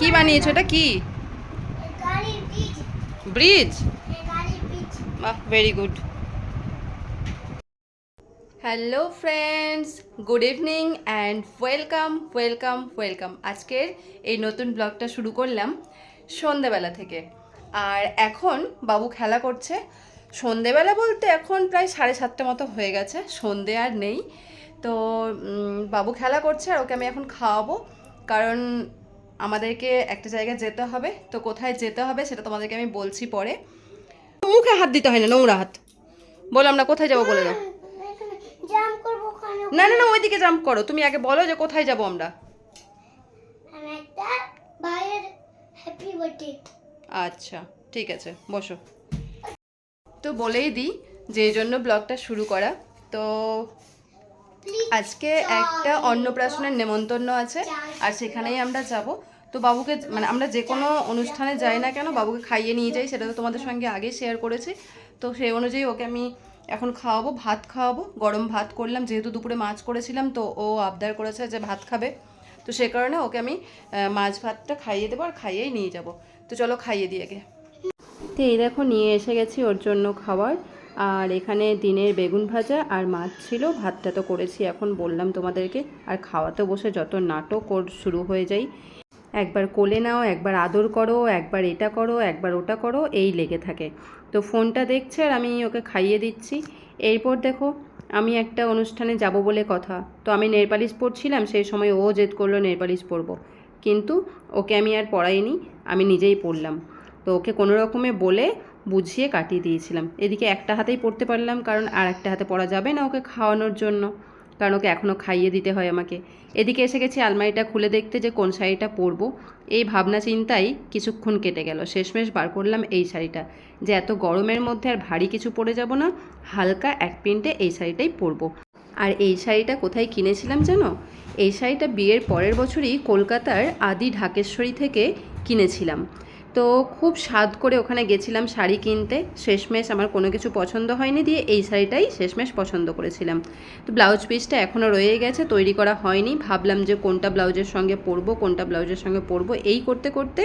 কি বানিয়েছো? এটা কি? ব্রিজ? বাহ very good hello friends good evening and welcome welcome welcome আজকের এই নতুন ব্লগটা শুরু করলাম সন্ধেবেলা থেকে। আর এখন বাবু খেলা করছে। সন্ধেবেলা বলতে এখন প্রায় সাড়ে সাতটা মতো হয়ে গেছে। সন্ধে আর নেই। তো বাবু খেলা করছে আর ওকে আমি এখন খাওয়াবো। কারণ আমাদেরকে একটা জায়গায় যেতে হবে। তো কোথায় যেতে হবে সেটা তোমাদেরকে আমি বলছি পরে। মুখে হাত দিতে হয় না নোংরা হাত। বললাম না কোথায় যাব বলে দাও। না না না ওইদিকে জাম্প করো। তুমি আগে বলো যে কোথায় যাব আমরা। আচ্ছা ঠিক আছে বসো। তো বলেই দিই যে জন্য ব্লগটা শুরু করা। তো আজকে একটা অন্নপ্রাশনের নেমন্তন্ন আছে, আর সেখানেই আমরা যাব। তো বাবুকে মানে আমরা যে কোনো অনুষ্ঠানে যাই না কেন, বাবুকে খাইয়ে নিয়ে যাই, সেটা তো তোমাদের সঙ্গে আগে শেয়ার করেছি। তো সেই অনুযায়ী ওকে আমি এখন খাওয়াবো, ভাত খাওয়াবো, গরম ভাত করলাম, যেহেতু দুপুরে মাছ করেছিলাম, তো ও আবদার করেছে যে ভাত খাবে। তো সে কারণে ওকে আমি মাছ ভাতটা খাইয়ে দেবো আর খাইয়েই নিয়ে যাব। তো চলো খাইয়ে দিয়ে গে তো এই দেখো, নিয়ে এসে গেছি ওর জন্য খাবার। আর এখানে দিনের বেগুন ভাজা আর মাছ ছিল, ভাতটা তো করেছি এখন, বললাম তোমাদেরকে। আর খাওয়াতে বসে যত নাটক শুরু হয়ে যায়, একবার কোলে নাও, একবার আদর করো, একবার এটা করো, একবার ওটা করো, এই লেগে থাকে। তো ফোনটা দেখছে আর আমি ওকে খাইয়ে দিচ্ছি। এরপর দেখো, আমি একটা অনুষ্ঠানে যাব বলে কথা। তো আমি নেরপালিশ পরছিলাম সেই সময় ও জেদ করল নেরপালিশ পরবো কিন্তু ওকে আমি আর পড়াইনি, আমি নিজেই পড়লাম। তো ওকে কোনো রকমে বলে বুঝিয়ে কাটিয়ে দিয়েছিলাম। এদিকে একটা হাতেই পড়তে পারলাম, কারণ আর একটা হাতে পড়া যাবে না ওকে খাওয়ানোর জন্য, কারণ ওকে এখনও খাইয়ে দিতে হয় আমাকে। এদিকে এসে গেছি আলমারিটা খুলে দেখতে যে কোন শাড়িটা পরবো। এই ভাবনা চিন্তাই কিছুক্ষণ কেটে গেল। শেষমেশ বার করলাম এই শাড়িটা। যে এত গরমের মধ্যে আর ভারী কিছু পরে যাব না, হালকা এক প্রিন্টে এই শাড়িটাই পরবো। আর এই শাড়িটা কোথায় কিনেছিলাম জানো? এই শাড়িটা বিয়ের পরের বছরই কলকাতার আদি ঢাকেশ্বরী থেকে কিনেছিলাম। তো খুব স্বাদ করে ওখানে গেছিলাম শাড়ি কিনতে। শেষমেশ আমার কোনো কিছু পছন্দ হয়নি দিয়ে এই শাড়িটাই শেষমেশ পছন্দ করেছিলাম। তো ব্লাউজ পিসটা এখনও রয়ে গেছে, তৈরি করা হয়নি। ভাবলাম যে কোনটা ব্লাউজের সঙ্গে পরবো, কোনটা ব্লাউজের সঙ্গে পরবো। এই করতে করতে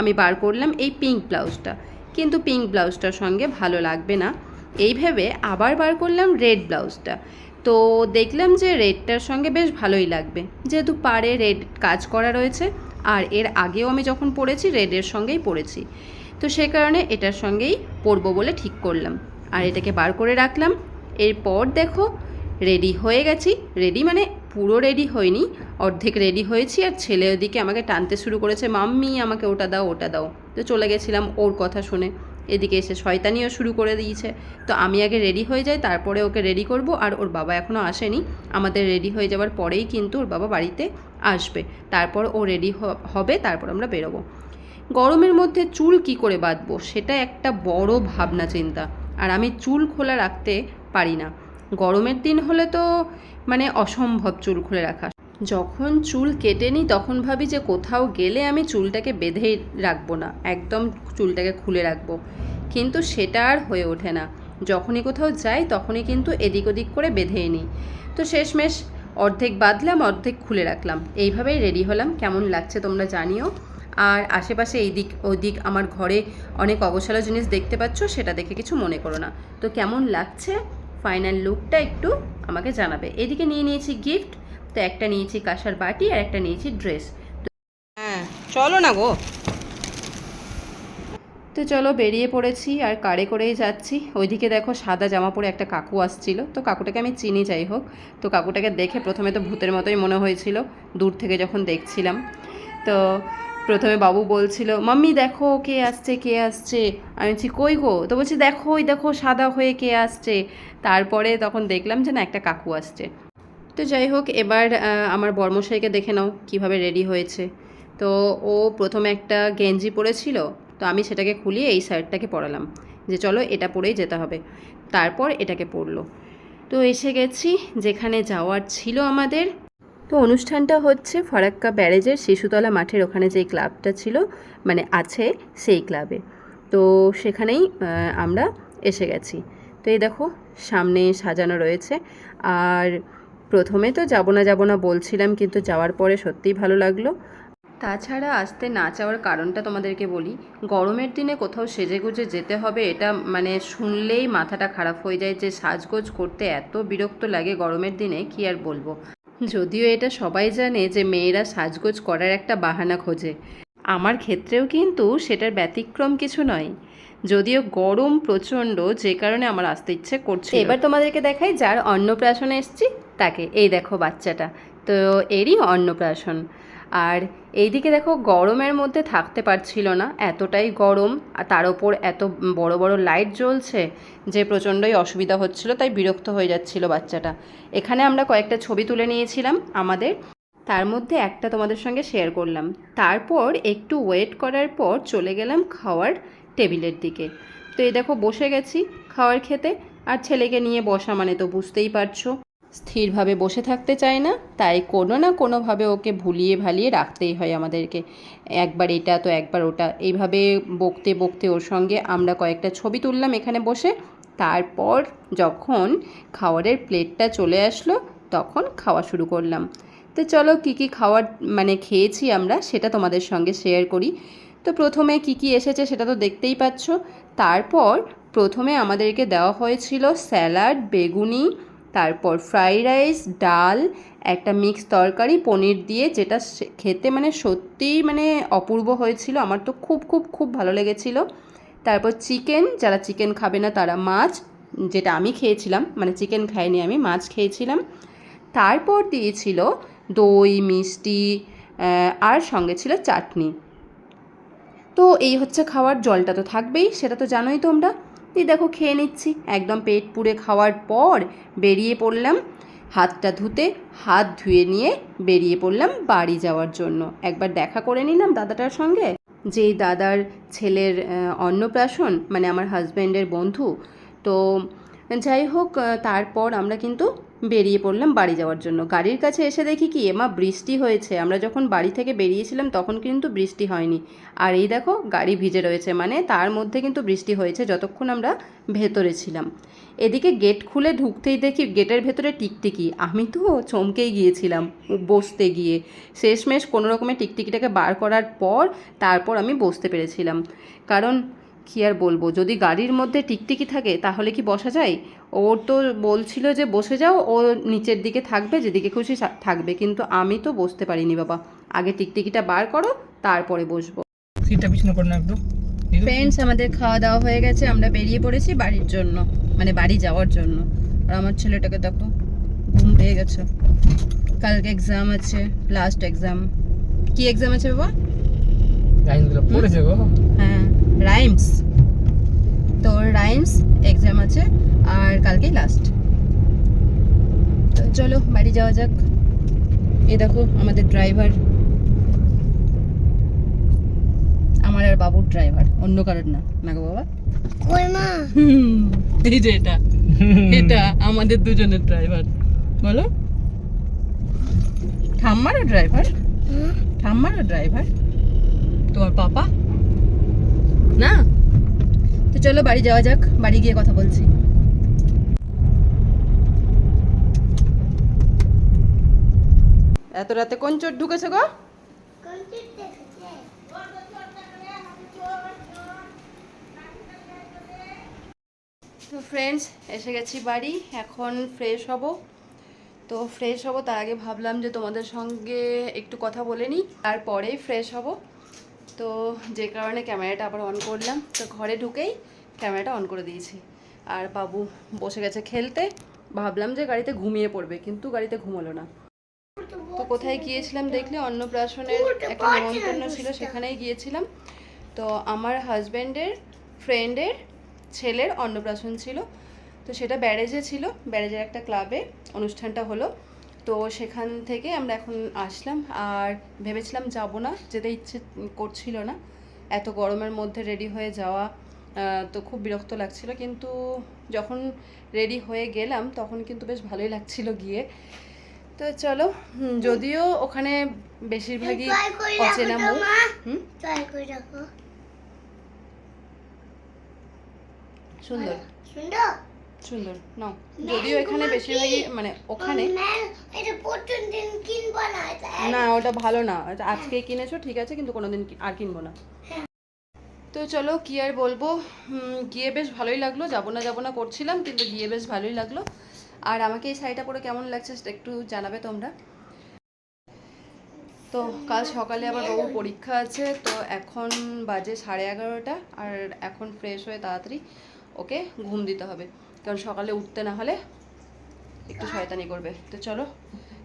আমি বার করলাম এই পিঙ্ক ব্লাউজটা। কিন্তু পিঙ্ক ব্লাউজটার সঙ্গে ভালো লাগবে না। এই ভেবে আবার বার করলাম রেড ব্লাউজটা। তো দেখলাম যে রেডটার সঙ্গে বেশ ভালোই লাগবে। যেহেতু পাড়ে রেড কাজ করা রয়েছে আর এর আগেও আমি যখন পড়েছি রেডের সঙ্গেই পড়েছি। তো সে কারণে এটার সঙ্গেই পরবো বলে ঠিক করলাম। আর এটাকে বার করে রাখলাম। এরপর দেখো রেডি হয়ে গেছি। রেডি মানে পুরো রেডি হয়নি। অর্ধেক রেডি হয়েছি আর ছেলে ওদিকে আমাকে টানতে শুরু করেছে, মাম্মি, আমাকে ওটা দাও ওটা দাও। তো চলে গেছিলাম ওর কথা শুনে। এদিকে এসে শয়তানিও শুরু করে দিয়েছে। তো আমি আগে রেডি হয়ে যাই, তারপরে ওকে রেডি করব। আর ওর বাবা এখনও আসেনি। আমাদের রেডি হয়ে যাওয়ার পরেই কিন্তু ওর বাবা বাড়িতে আসবে। তারপর ও রেডি হবে, তারপর আমরা বেরোবো। গরমের মধ্যে চুল কি করে বাঁধবো? সেটা একটা বড় ভাবনা, চিন্তা। আর আমি চুল খোলা রাখতে পারি না। গরমের দিন হলে তো মানে অসম্ভব চুল খুলে রাখা। যখন চুল কেটে নিই, তখন ভাবি যে কোথাও গেলে আমি চুলটাকে বেঁধেই রাখব না। একদম চুলটাকে খুলে রাখব। কিন্তু সেটা আর হয়ে ওঠে না। যখনই কোথাও যাই, তখনই কিন্তু এদিক ওদিক করে বেঁধেই নিই। তো শেষমেশ অর্ধেক বাঁধলাম অর্ধেক খুলে রাখলাম। এইভাবেই রেডি হলাম। কেমন লাগছে তোমরা জানিও। আর আশেপাশে এই দিক ওই দিক আমার ঘরে অনেক অবসর জিনিস দেখতে পাচ্ছ, সেটা দেখে কিছু মনে করো না। তো কেমন লাগছে? ফাইনাল লুকটা একটু আমাকে জানাবে। এদিকে নিয়ে নিয়েছি গিফট তো একটা নিয়েছি কাঁসার বাটি আর একটা নিয়েছি ড্রেস হ্যাঁ চলো না গো। তো চলো বেরিয়ে পড়েছি আর কারে করেই যাচ্ছি। ওইদিকে দেখো সাদা জামা পরে একটা কাকু আসছিল। তো কাকুটাকে আমি চিনি, যাই হোক। তো কাকুটাকে দেখে প্রথমে তো ভূতের মতোই মনে হয়েছিল, দূর থেকে যখন দেখছিলাম। তো প্রথমে বাবু বলছিল, মাম্মি, দেখো কে আসছে কে আসছে? আমি বলছি, কই গো? তো বলছি, দেখো ওই, দেখো সাদা হয়ে কে আসছে। তারপরে তখন দেখলাম যে না, একটা কাকু আসছে। তো যাই হোক, এবার আমার বর্মশাইকে দেখে নাও কীভাবে রেডি হয়েছে। তো ও প্রথমে একটা গেঞ্জি পরেছিল তো আমি সেটাকে খুলিয়ে এই শার্টটাকে পরালাম যে চলো এটা পরেই যেতে হবে। তারপর এটাকে পরলো। তো এসে গেছি যেখানে যাওয়ার ছিল আমাদের। তো অনুষ্ঠানটা হচ্ছে ফরাক্কা ব্যারেজের শিশুতলা মাঠের ওখানে যে ক্লাবটা ছিল মানে আছে সেই ক্লাবে। তো সেখানেই আমরা এসে গেছি। তো এই দেখো, সামনে সাজানো রয়েছে। আর প্রথমে তো যাব না যাব না বলছিলাম, কিন্তু যাওয়ার পরে সত্যিই ভালো লাগল। তাছাড়া আসতে না চাওয়ার কারণটা তোমাদেরকে বলি, গরমের দিনে কোথাও সেজেগুজে যেতে হবে এটা মানে শুনলেই মাথাটা খারাপ হয়ে যায় যে সাজগোজ করতে এত বিরক্ত লাগে গরমের দিনে, কি আর বলব? যদিও এটা সবাই জানে যে মেয়েরা সাজগোজ করার একটা বাহানা খোঁজে। আমার ক্ষেত্রেও কিন্তু সেটার ব্যতিক্রম কিছু নয়। যদিও গরম প্রচণ্ড, যে কারণে আমার আসতে ইচ্ছে করছে এবার তোমাদেরকে দেখাই যার অন্নপ্রাশনে এসছি, তাকে। এই দেখো বাচ্চাটা। তো এরই অন্নপ্রাশন। আর এইদিকে দেখো গরমের মধ্যে থাকতে পারছিল না, এতটাই গরম আর তার ওপর এত বড় বড় লাইট জ্বলছে যে প্রচণ্ডই অসুবিধা হচ্ছিল, তাই বিরক্ত হয়ে যাচ্ছিল বাচ্চাটা। এখানে আমরা কয়েকটা ছবি তুলে নিয়েছিলাম আমাদের, তার মধ্যে একটা তোমাদের সঙ্গে শেয়ার করলাম। তারপর একটু ওয়েট করার পর চলে গেলাম খাওয়ার টেবিলের দিকে। তো এই দেখো বসে গেছি খাওয়ার খেতে, আর ছেলেকে নিয়ে বসা মানে তো বুঝতেই পারছ। স্থিরভাবে বসে থাকতে চায় না, তাই কোনো না কোনোভাবে ওকে ভুলিয়ে ভালিয়ে রাখতেই হয় আমাদেরকে। একবার এটা তো একবার ওটা। এইভাবে বকতে বকতে ওর সঙ্গে আমরা কয়েকটা ছবি তুললাম এখানে বসে। তারপর যখন খাওয়ারের প্লেটটা চলে আসলো, তখন খাওয়া শুরু করলাম। তো চলো কী কী খাওয়ার মানে খেয়েছি আমরা সেটা তোমাদের সঙ্গে শেয়ার করি। তো প্রথমে কি কি এসেছে সেটা তো দেখতেই পাচ্ছ। তারপর প্রথমে আমাদেরকে দেওয়া হয়েছিল স্যালাড, বেগুনি তারপর ফ্রাইড রাইস ডাল, একটা মিক্স তরকারি, পনির দিয়ে যেটা খেতে মানে সত্যিই মানে অপূর্ব হয়েছিল। আমার তো খুব খুব খুব ভালো লেগেছিল। তারপর চিকেন যারা চিকেন খাবে না তারা মাছ, যেটা আমি খেয়েছিলাম মানে চিকেন খাইনি আমি, মাছ খেয়েছিলাম। তারপর দিয়েছিল দই, মিষ্টি আর সঙ্গে ছিল চাটনি। তো এই হচ্ছে খাওয়ার জলটা তো থাকবেই, সেটা তো জানোই তোমরা। এই দেখো খেয়ে নিচ্ছি। একদম পেট পুড়ে খাওয়ার পর বেরিয়ে পড়লাম, হাতটা ধুতে হাত ধুয়ে নিয়ে বেরিয়ে পড়লাম বাড়ি যাওয়ার জন্য। একবার দেখা করে নিলাম দাদাটার সঙ্গে। যেই দাদার ছেলের অন্নপ্রাশন মানে আমার হাজব্যান্ডের বন্ধু, তো যাই হোক তারপর আমরা কিন্তু বেরিয়ে পড়লাম বাড়ি যাওয়ার জন্য। গাড়ির কাছে এসে দেখি কি, এমা বৃষ্টি হয়েছে। আমরা যখন বাড়ি থেকে বেরিয়েছিলাম তখন কিন্তু বৃষ্টি হয়নি। আর এই দেখো, গাড়ি ভিজে রয়েছে। মানে তার মধ্যে কিন্তু বৃষ্টি হয়েছে যতক্ষণ আমরা ভেতরে ছিলাম। এদিকে গেট খুলে ঢুকতেই দেখি গেটের ভেতরে টিকটিকি। আমি তো চমকেই গিয়েছিলাম বসতে গিয়ে। শেষমেশ কোনো রকমের টিকটিকিটাকে বার করার পর তারপর আমি বসতে পেরেছিলাম। কারণ কী আর বলব? যদি গাড়ির মধ্যে টিকটিকি থাকে তাহলে কি বসা যায়? ওর তো বলছিল যে বসে যাও ও নিচের দিকে থাকবে যেদিকে খুশি থাকবে। কিন্তু আমি তো বসতে পারিনি বাবা। আগে টিকটিকিটা বার করো তারপরে বসবো। সিটটা পিছনে করে না একদম। ফ্রেন্ডস আমাদের খাওয়া দাওয়া হয়ে গেছে আমরা বেরিয়ে পড়েছি বাড়ির জন্য মানে বাড়ি যাওয়ার জন্য। আর আমার ছেলেটাকে দেখো ঘুম পেয়ে গেছে। কালকে এক্সাম আছে লাস্ট এক্সাম কি এক্সাম আছে বাবা? লাইনগুলো পড়েছে গো। হ্যাঁ। রাইমস তো রাইমস এক্সাম আছে আর কালকেই লাস্ট তো চলো বাড়ি যাওয়া যাক। এই দেখো আমাদের ড্রাইভার আমার আর বাবুর ড্রাইভার অন্য কারোর না। না গো বাবা? কই মা? এই যে এটা। এটা আমাদের দুজনের ড্রাইভার বলো। ঠাম্মারও ড্রাইভার হুম? ঠাম্মারও ড্রাইভার তোমার পাপা? না? তো চলো বাড়ি যাওয়া যাক বাড়ি গিয়ে কথা বলছি। এত রাতে কোন চোর ঢুকেছে গো? তো ফ্রেন্ডস এসে গেছি বাড়ি এখন ফ্রেশ হব। তো ফ্রেশ হব তার আগে ভাবলাম যে তোমাদের সঙ্গে একটু কথা বলে নিই তারপরেই ফ্রেশ হব। তো যে কারণে ক্যামেরাটা আবার অন করলাম তো ঘরে ঢুকেই ক্যামেরাটা অন করে দিয়েছি। আর বাবু বসে গেছে খেলতে ভাবলাম যে গাড়িতে ঘুমিয়ে পড়বে কিন্তু গাড়িতে ঘুমোলো না। তো কোথায় গিয়েছিলাম দেখলে অন্নপ্রাশনের একটা নেমন্তন্ন ছিল সেখানেই গিয়েছিলাম। তো আমার হাজব্যান্ডের ফ্রেন্ডের ছেলের অন্নপ্রাশন ছিল। তো সেটা ব্যারেজে ছিল ব্যারেজের একটা ক্লাবে অনুষ্ঠানটা হলো। তো সেখান থেকে আমরা এখন আসলাম আর ভেবেছিলাম যাব না যেতে ইচ্ছে করছিল না। এত গরমের মধ্যে রেডি হয়ে যাওয়া তো খুব বিরক্ত লাগছিল। কিন্তু যখন রেডি হয়ে গেলাম তখন কিন্তু বেশ ভালোই লাগছিল গিয়ে। তো চলো যদিও ওখানে বেশিরভাগই অচেনা মুখ। সুন্দর। সুন্দর? সুন্দর। নাও যদিও এখানে বেশিরভাগই মানে ওখানে না ওটা ভালো না। আজকে কিনেছো ঠিক আছে কিন্তু কোনোদিন আর কিনবো না। তো চলো কি আর বলব? গিয়ে বেশ ভালোই লাগল। যাব না যাব না করছিলাম কিন্তু গিয়ে বেশ ভালোই লাগল। আর আমাকে এই শাড়িটা পরে কেমন লাগছে সেটা একটু জানাবে তোমরা। তো কাল সকালে আবার বাবুর পরীক্ষা আছে তো এখন বাজে সাড়ে এগারোটা আর এখন ফ্রেশ হয়ে তাড়াতাড়ি ওকে ঘুম দিতে হবে। কারণ সকালে উঠতে না হলে একটু শয়তানি করবে। তো চলো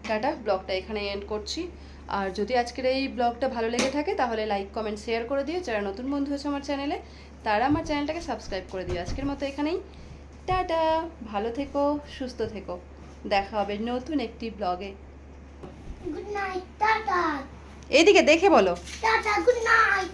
টাটা ব্লগটা এখানে এন্ড করছি। আর যদি আজকের এই ব্লগটা ভালো লেগে থাকে তাহলে লাইক কমেন্ট শেয়ার করে দিও। যারা নতুন বন্ধু হয়েছে আমার চ্যানেলে তারা আমার চ্যানেলটাকে সাবস্ক্রাইব করে দিও। আজকের মতো এখানেই। টাটা ভালো থেকো সুস্থ থেকো। দেখা হবে নতুন একটি ব্লগে। Good night tata. এইদিকে দেখে বলো। Tata good night